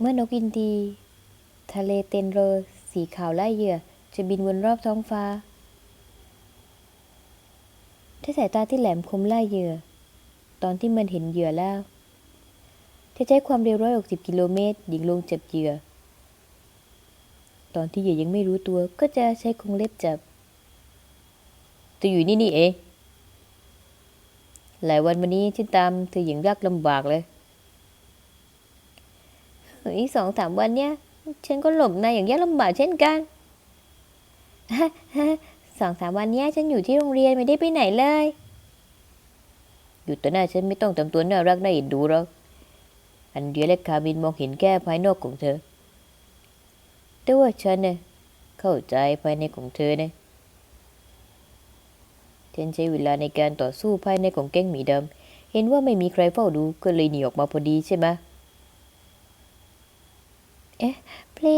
เมื่อนกอินทรีทะเลเตนโรสีขาวไล่เหยื่อ จะบินวนรอบท้องฟ้าด้วยสายตาที่แหลมคมไล่เหยื่อ ตอนที่มันเห็นเหยื่อแล้วเธอใช้ความเร็ว160กิโลเมตรยิงลงจับเหยื่อ ตอนที่เหยื่อยังไม่รู้ตัวก็จะใช้กรงเล็บจับเธออยู่นี่นี่เอง หลายวันมานี้ฉันตามเธออย่างยากลำบากเลย อีกสองสามวันเนี้ยฉันก็หลบนายอย่างยากลำบากเช่นกันสองสามวันเนี้ยฉันอยู่ที่โรงเรียนไม่ได้ไปไหนเลย อยู่ต่อหน้าฉันไม่ต้องทำตัวน่ารักน่าเอ็นดูหรอกอันเดียและคามินมองเห็นแค่ภายนอกของเธอ แต่ว่าฉันเนี่ยเข้าใจภายในของเธอเนี่ยฉันใช้เวลาในการต่อสู้ภายในของแก๊งหมีดำเห็นว่าไม่มีใครเฝ้าดูก็เลยหนีออกมาพอดีใช่ไหม เอ๊ะ เพ ล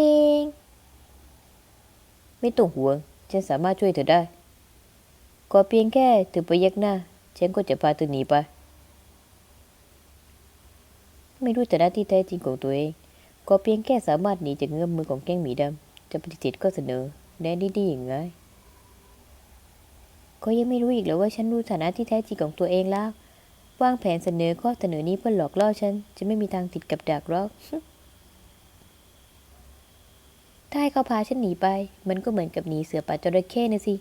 ง ไม่ต้องห่วง ฉันสามารถช่วยเธอได้ ก็เพียงแค่เธอไปยักหน้า ฉันก็จะพาเธอหนีไป ไม่รู้แต่หน้าที่แท้จริงของตัวเอง ก็เพียงแค่สามารถหนีจากเงื้อมมือของแก้งหมีดำ จะปฏิเสธก็เสนอแน่ดีๆอย่างไงก็ยังไม่รู้อีกเลยว่าฉันรู้ฐานะที่แท้จริงของตัวเองแล้ว วางแผนเสนอข้อเสนอนี้เพื่อหลอกล่อฉัน จะไม่มีทางติดกับดักหรอก ถ้าให้เขาพาฉันหนีไป มันก็เหมือนกับหนีเสือป่าจระเข้นะสิ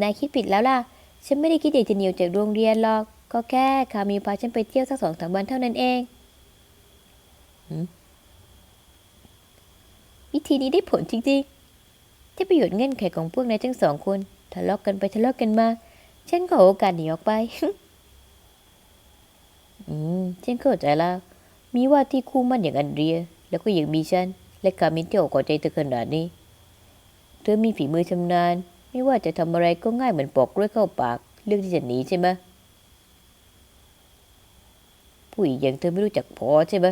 นายคิดผิดแล้วล่ะ ฉันไม่ได้คิดอยากจะหนีออกจากโรงเรียนหรอก ก็แค่คามีพาฉันไปเที่ยวสักสองสามวันเท่านั้นเอง วิธีนี้ได้ผลจริงๆ ที่ประโยชน์เงื่อนไขของพวกนายทั้งสองคนทะเลาะกันไปทะเลาะกันมา ฉันก็เอโอกาสหนีออกไป อืม ฉันเข้าใจแล้ว มีว่าที่คู่มั่นอย่างอันเดีย แล้วก็อยังมีฉัน และคามินที่ออกกอดใจเธอขนาดนี้ เธอมีฝีมือชำนาญ ไม่ว่าจะทำอะไรก็ง่ายเหมือนปอกกล้วยเข้าปาก เลือกที่จะหนีใช่ไหมผู้หญิงอย่างเธอไม่รู้จักพอใช่ไหม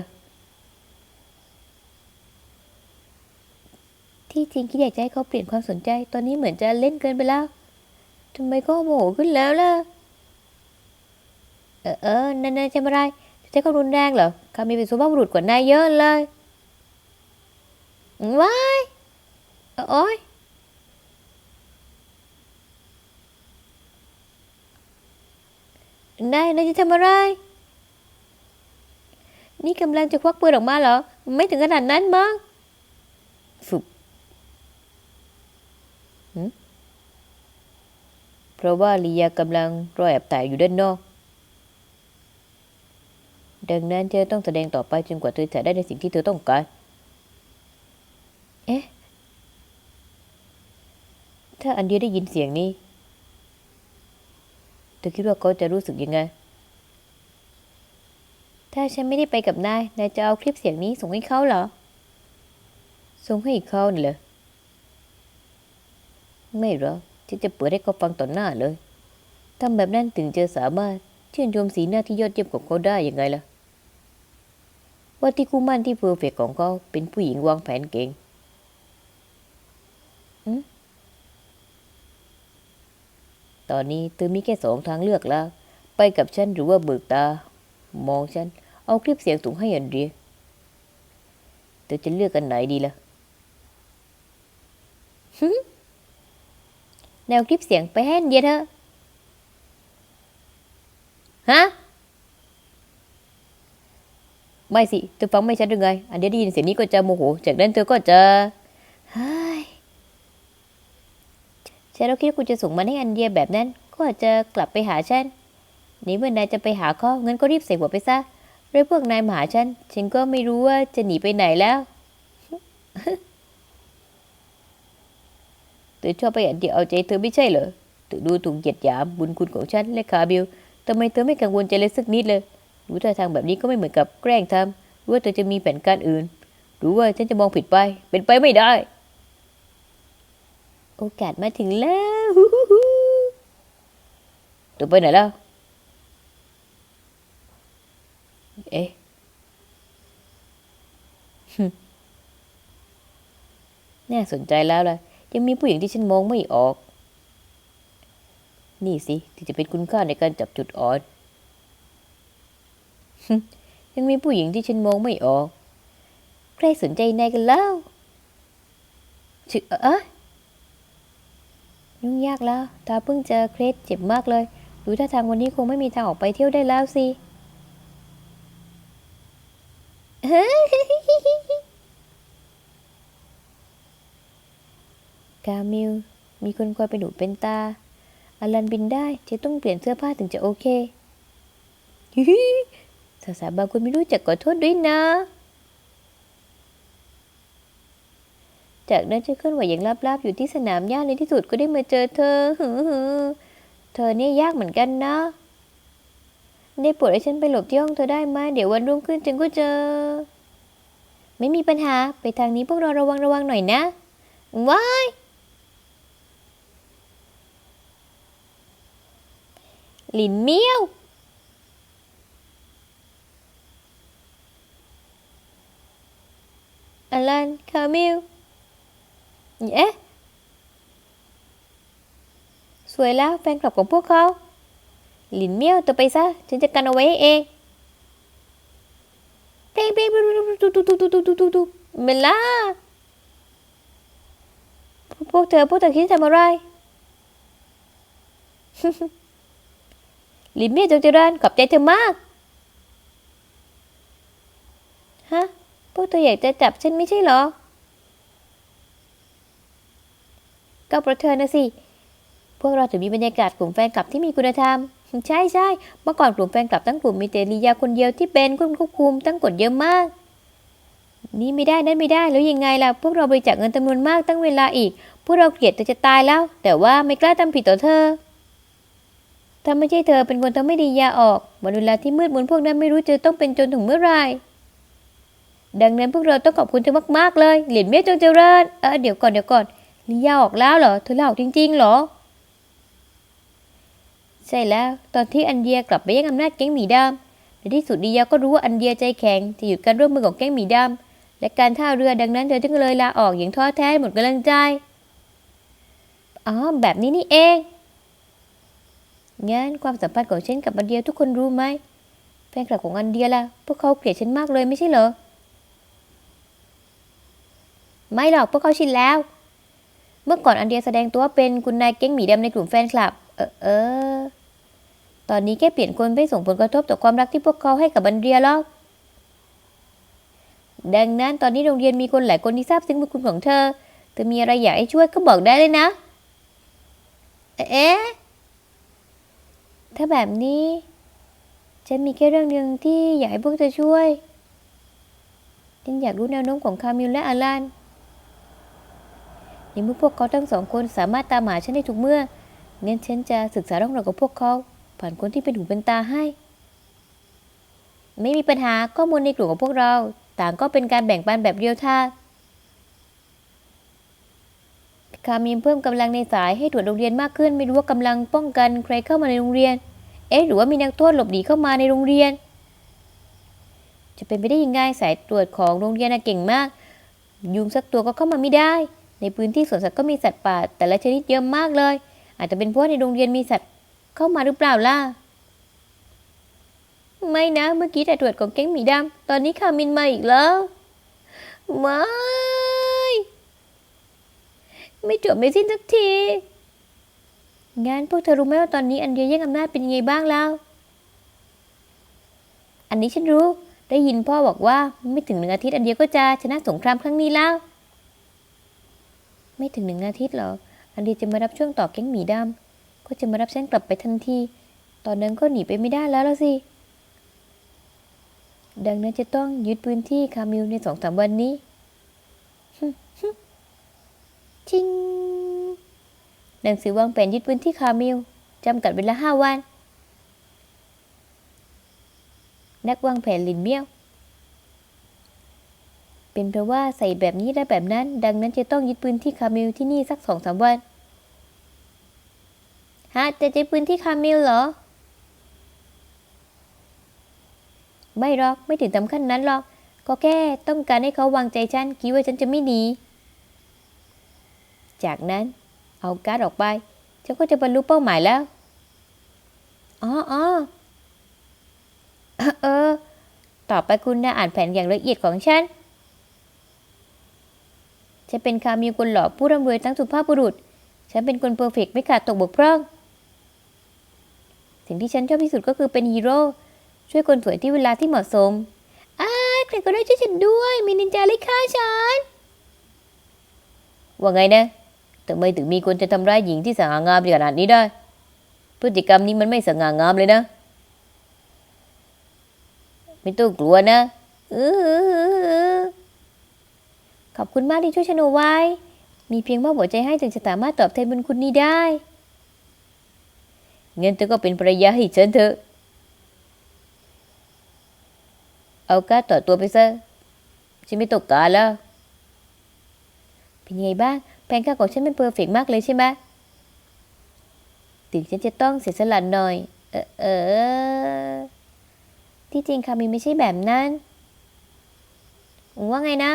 ที่จริงคิดอยากจะให้เขาเปลี่ยนความสนใจ ตอนนี้เหมือนจะเล่นเกินไปแล้วทำไมก็โมโหขึ้นแล้วล่ะ เออเออนายนายทำอะไรจะใช้ความรุนแรงเหรอคามีเป็นสุภาพบุรุษกว่านายเยอะเลย ว้ายโอ้ยนายนายจะทำอะไร นี่กำลังจะควักปืนออกมาเหรอ ไม่ถึงขนาดนั้นมั้งฝึกเพราะว่าลียากำลังรอแอบถ่ายอยู่ด้านนอก ดังนั้นเธอต้องแสดงต่อไปจนกว่าเธอจะได้ในสิ่งที่เธอต้องการ เอ๊ะ ถ้าอันเดียได้ยินเสียงนี้ เธอคิดว่าเขาจะรู้สึกยังไง ถ้าฉันไม่ได้ไปกับนาย นายจะเอาคลิปเสียงนี้ส่งให้เขาเหรอ ส่งให้เขาน่ะเหรอ ไม่หรอกฉันจะเปิดให้เขาฟังต่อหน้าเลย ทำแบบนั้นถึงจะสามารถชื่นชมสีหน้าที่ยอดเยี่ยมของเขาได้ยังไงล่ะ ว่าที่คู่มั่นที่เพอร์เฟกของเขาเป็นผู้หญิงวางแผนเก่ง ตอนนี้เธอมีแค่สองทางเลือกแล้วไปกับฉันหรือว่าเบิกตา มองฉัน เอาคลิปเสียงส่งให้อันเดียเธอจะเลือกอันไหนดีล่ะหึแนวคลิปเสียงไปให้นเดียเถอฮะไม่สิเธอฟังไม่ชัดหรือไง อันเดียได้ยินเสียงนี้ก็จะโมโห จากนั้นเธอก็จะเฮ้ย ฉันเราคิดว่าคุณจะส่งมันให้อันเดียแบบนั้น ก็อาจจะกลับไปหาฉัน นี่เมื่อนายจะไปหาเขางั้นก็รีบใส่หัวไปซะเรื่องพวกนายมาหาฉัน ฉันก็ไม่รู้ว่าจะหนีไปไหนแล้วเธอชอบไปอันเดียวเอาใจเธอไม่ใช่เหรอเธอดูถูกเหยียดหยามบุญคุณของฉันและคาบิลทำไมเธอไม่กังวลใจเลยสักนิดเลยรู้ท่าทางแบบนี้ก็ไม่เหมือนกับแกล้งทำรือว่าเธอจะมีแผนการอื่นหรือว่าฉันจะมองผิดไป เป็นไปไม่ได้ โอกาสมาถึงแล้วฮูฮูตัวไปไหนแล้ว เอ๊ะน่าสนใจแล้วล่ะ ยังมีผู้หญิงที่ฉันมองไม่ออก นี่สิที่จะเป็นคุณค่าในการจับจุดอ่อน ยังมีผู้หญิงที่ฉันมองไม่ออก ใครสนใจนายกันแล้วชื่อเอ๊ะ ยุ่งยากแล้วตาเพิ่งเจอเครสเจ็บมากเลย ดูท่าทางวันนี้คงไม่มีทางออกไปเที่ยวได้แล้วสิกามิลมีคนคอยเป็นหูเป็นตาอลันบินได้จะต้องเปลี่ยนเสื้อผ้าถึงจะโอเคฮิฮิสาวๆบางคนไม่รู้จักขอโทษด้วยนะ จากนั้นฉันเคลื่อนไหวอย่างลับๆอยู่ที่สนามหญ้าในที่สุดก็ได้มาเจอเธอหือหือเธอเนี่ยยากเหมือนกันนะ ได้โปรดให้ฉันไปหลบที่ห้องเธอได้ไหมเดี๋ยววันรุ่งขึ้นฉันก็เจอ ไม่มีปัญหาไปทางนี้พวกเราระวังระวังหน่อยนะว้ายหลินเมียวอลันคามิล เอ๊ะ สวยแล้วแฟนคลับของพวกเขา หลินเมียวตัวไปซะ ฉันจะกันเอาไว้เองเป้งเป้งตุ๊ตุ๊ตุ๊ตุ๊ตุ๊ตุ๊ตุ๊เมล่าพวกเธอพวกเธอคิดจะทำอะไรลิมเมียจงเจริญขอบใจเธอมาก ฮะ พวกเธออยากจะจับฉันไม่ใช่เหรอ ก็เพราะเธอนะสิ พวกเราถึงมีบรรยากาศกลุ่มแฟนคลับที่มีคุณธรรม ใช่ใช่เมื่อก่อนกลุ่มแฟนคลับตั้งกลุ่มมีแต่ลียาคนเดียวที่เป็นคนควบคุมตั้งกฎเยอะมาก นี่ไม่ได้นั่นไม่ได้แล้วยังไงล่ะพวกเราบริจาคเงินจำนวนมากตั้งเวลาอีก พวกเราเกลียดเธอจะตายแล้ว แต่ว่าไม่กล้าทำผิดต่อเธอถ้าไม่ใช่เธอเป็นคนทำไม่ดียาออกวันเวลาที่มืดมนพวกนั้นไม่รู้จะต้องเป็นจนถึงเมื่อไหรดังนั้นพวกเราต้องขอบคุณเธอมากๆเลย เหรียญเมียจงเจริญ เออเดี๋ยวก่อนเดี๋ยวก่อน ลียาออกแล้วเหรอเธอลาออกจริง ๆ เหรอ ใช่แล้ว ตอนที่อันเดียกลับไปแย่งอำนาจแก๊งหมีดำในที่สุดลียาก็รู้ว่าอันเดียใจแข็งจะหยุดการร่วมมือของแก๊งหมีดำและการท่าเรือดังนั้นเธอจึงเลยลาออกอย่างท้อแท้หมดกำลังใจอ๋อแบบนี้นี่เองงั้นความสัมพันธ์ของฉันกับอันเดียทุกคนรู้ไหมแฟนคลับของอันเดียล่ะ พวกเขาเกลียดฉันมากเลยไม่ใช่เหรอ ไม่หรอกพวกเขาชินแล้ว เมื่อก่อนอันเดียแสดงตัวเป็นคุณนายเก้งหมีดำในกลุ่มแฟนคลับ เออเออ ตอนนี้แค่เปลี่ยนคนไม่ส่งผลกระทบต่อความรักที่พวกเขาให้กับอันเดียหรอก ดังนั้นตอนนี้โรงเรียนมีคนหลายคนที่ทราบซึ้งบุญคุณของเธอ เธอมีอะไรอยากให้ช่วยก็บอกได้เลยนะ เอ๊ะ ถ้าแบบนี้ ฉันมีแค่เรื่องเดียวที่อยากให้พวกเธอช่วย ฉันอยากรู้แนวโน้มของคามิลและอาลัน ในเมื่อพวกเขาทั้งสองคนสามารถตามหาฉันได้ทุกเมื่องั้นฉันจะศึกษาเรื่องราวของพวกเขา ผ่านคนที่เป็นหูเป็นตาให้ ไม่มีปัญหาข้อมูลในกลุ่มของพวกเรา ต่างก็เป็นการแบ่งปันแบบเรียลไทม์คามินเพิ่มกำลังในสายให้ตรวจโรงเรียนมากขึ้น ไม่รู้ว่ากำลังป้องกันใครเข้ามาในโรงเรียน เอ๊ะหรือว่ามีนักโทษหลบหนีเข้ามาในโรงเรียน จะเป็นไปได้ยังไงสายตรวจของโรงเรียนน่ะเก่งมาก ยุงสักตัวก็เข้ามาไม่ได้ ในพื้นที่สวนสัตว์ก็มีสัตว์ป่าแต่ละชนิดเยอะมากเลย อาจจะเป็นเพราะในโรงเรียนมีสัตว์เข้ามาหรือเปล่าล่ะ ไม่นะ เมื่อกี้แต่ตรวจของแก๊งหมีดำตอนนี้คามินมาอีกแล้วไม่ ไม่จบไม่สิ้นสักทีงั้นพวกเธอรู้ไหมว่าตอนนี้อันเดียแย่งอำนาจเป็นยังไงบ้างแล้ว อันนี้ฉันรู้ ได้ยินพ่อบอกว่าไม่ถึงหนึ่งอาทิตย์อันเดียก็จะชนะสงครามครั้งนี้แล้ว ไม่ถึงหนึ่งอาทิตย์หรออันเดียจะมารับช่วงต่อแก๊งหมีดำก็จะมารับฉันกลับไปทันที ตอนนั้นก็หนีไปไม่ได้แล้วละสิ ดังนั้นจะต้องยึดพื้นที่คามิลในสองสามวันนี้ชิงหนังสือวางแผนยึดพื้นที่คามิลจำกัดเวลาห้าวัน นักวางแผนลินเมียว เป็นเพราะว่าใส่แบบนี้และแบบนั้น ดังนั้นจะต้องยึดพื้นที่คาเมลที่นี่สักสองสามวันฮะจะยึดพื้นที่คาเมลเหรอ ไม่หรอกไม่ถึงสำคัญนั้นหรอก ก็แค่ต้องการให้เขาวางใจฉันคิดว่าฉันจะไม่หนีจากนั้นเอาการ์ดออกไปฉันก็จะบรรลุเป้าหมายแล้วอ๋ออ๋อเออตต่อไปคุณนะอ่านแผนอย่างละเอียดของฉัน ฉันเป็นคามิวคนหล่อผู้ร่ำรวยทั้งสุภาพบุรุษ ฉันเป็นคนเพอร์เฟกต์ไม่ขาดตกบกพร่อง สิ่งที่ฉันชอบที่สุดก็คือเป็นฮีโร่ ช่วยคนสวยที่เวลาที่เหมาะสมอ้าใครก็ได้ช่วยฉันด้วย มีนินจาไล่ฆ่าฉัน ว่าไงนะทำไมถึงมีคนจะทำร้ายหญิงที่สง่างามขนาดนี้ได้ พฤติกรรมนี้มันไม่สง่างามเลยนะ ไม่ต้องกลัวนะเออ ขอบคุณมากที่ช่วยฉันเอาไว้ มีเพียงมอบหัวใจให้ถึงจะสามารถตอบแทนบุญคุณนี้ได้ เงั้นเธอก็เป็นภรรยาให้ฉันเถอะ เอาการดต่อตัวไปซะ ฉันไม่ต้องกาแล้ว เป็นยังไงบ้าง แผนการของฉันเป็นเพอร์เฟกต์มากเลยใช่ไหมถึงฉันจะต้องเสียสละหน่อย เออเออ ที่จริงคามิไม่ใช่แบบนั้นว่าไงนะ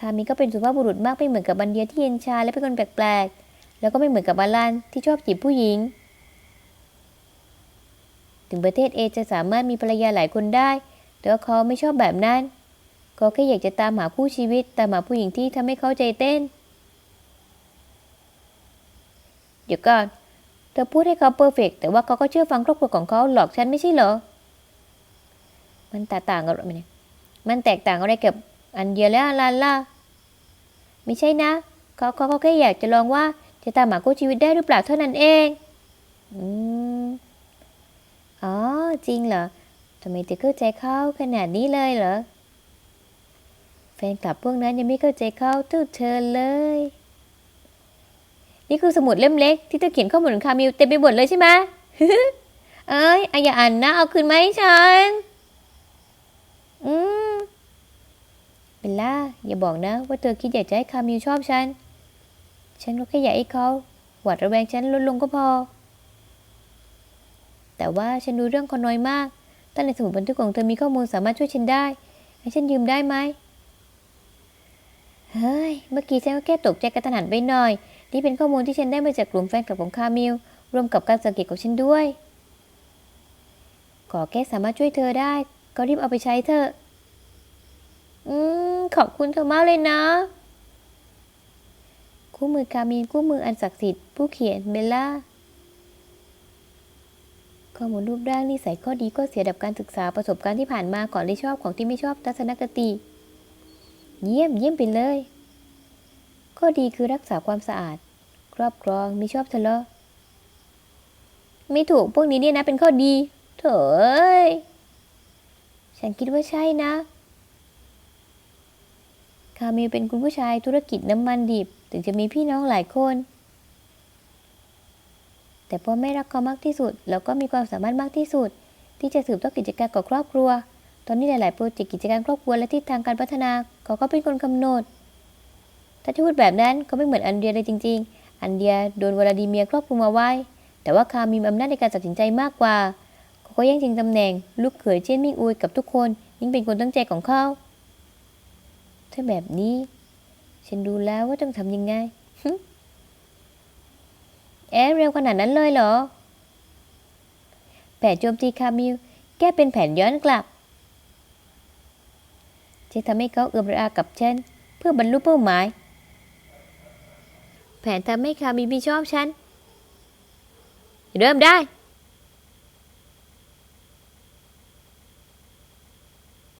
คามิก็เป็นสุภาพบุรุษมากไม่เหมือนกับบันเดียที่เย็นชาและเป็นคนแปลกๆ แล้วก็ไม่เหมือนกับบาลานที่ชอบจีบผู้หญิง ถึงประเทศเอจะสามารถมีภรรยาหลายคนได้ แต่ว่าเขาไม่ชอบแบบนั้นเขาแค่อยากจะตามหาคู่ชีวิต ตามหาผู้หญิงที่ทำให้เขาใจเต้น เดี๋ยวก่อน เธอพูดให้เขาเพอร์เฟกต์แต่ว่าเขาก็เชื่อฟังครอบครัวของเขาหลอกฉันไม่ใช่เหรอ มันแตกต่างกันไหมเนี่ย มันแตกต่างอะไรกับ อันเดียและอาลาล่าไม่ใช่นะ เขาเขาแค่อยากจะลองว่าจะตามหาคู่ชีวิตได้หรือเปล่าเท่านั้นเอง อืม อ๋อ จริงเหรอทำไมเธอเข้าใจเขาขนาดนี้เลยเหรอ แฟนคลับพวกนั้นยังไม่เข้าใจเขาเท่าเธอเลย นี่คือสมุดเล่มเล็กที่เธอเขียนข้อมูลของคามิลเต็มไปหมดเลยใช่ไหมเอ้ยอะอย่าอ่านนะ เอาคืนมาให้ฉัน อืม เบลล่าอย่าบอกนะว่าเธอคิดอยากจะให้คามิลชอบฉัน ฉันก็แค่อยากให้เขาหวาดระแวงฉันลดลงก็พอ แต่ว่าฉันรู้เรื่องเขาน้อยมากตั้งในสมุดบันทึกของเธอมีข้อมูลสามารถช่วยฉันได้ ให้ฉันยืมได้ไหม เฮ้ย เมื่อกี้ฉันก็แค่ตกใจกระทันหันไปหน่อย นี่เป็นข้อมูลที่ฉันได้มาจากกลุ่มแฟนคลับของคามิลรวมกับการสังเกตของฉันด้วย ขอแค่สามารถช่วยเธอได้ ก็รีบเอาไปใช้เถอะ อืมขอบคุณเธอมากเลยนะ คู่มือคามิลคู่มืออันศักดิ์สิทธิ์ผู้เขียนเบลล่าข้อมูลรูปร่างนิสัยข้อดีข้อเสียดับการศึกษาประสบการณ์ที่ผ่านมาก่อนที่ชอบของที่ไม่ชอบทัศนคติ เยี่ยมเยี่ยมไปเลย ข้อดีคือรักษาความสะอาด ครอบครองไม่ชอบทะเลาะไม่ถูกพวกนี้เนี่ยนะเป็นข้อดี เถอยฉันคิดว่าใช่นะ คามิลเป็นคุณผู้ชายธุรกิจน้ำมันดิบ ถึงจะมีพี่น้องหลายคน แต่พ่อแม่รักเขามากที่สุด แล้วก็มีความสามารถมากที่สุด ที่จะสืบทอดกิจการของครอบครัว ตอนนี้หลาย ๆ โปรเจกต์กิจการครอบครัวและทิศทางการพัฒนาเขาก็เป็นคนกำหนด ถ้าจะพูดแบบนั้นก็ไม่เหมือนอันเดียเลยจริง ๆ อันเดียโดนวลาดิเมียครอบคลุมมาไว้ แต่ว่าคามีอำนาจในการตัดสินใจมากกว่า เขาก็แย่งชิงตำแหน่ง ลูกเขยเช่นมิงอุยกับทุกคน ยิ่งเป็นคนตั้งใจของเขา ถ้าแบบนี้ ฉันดูแล้วว่าต้องทำยังไงเอ๊ะเร็วขนาดนั้นเลยเหรอ แผนโจมตีคามิล แก้เป็นแผนย้อนกลับจะทำให้เขาเอื้อมระอากับฉัน เพื่อบรรลุเป้าหมาย แผนทำให้คามิลไม่ชอบฉัน เริ่มได้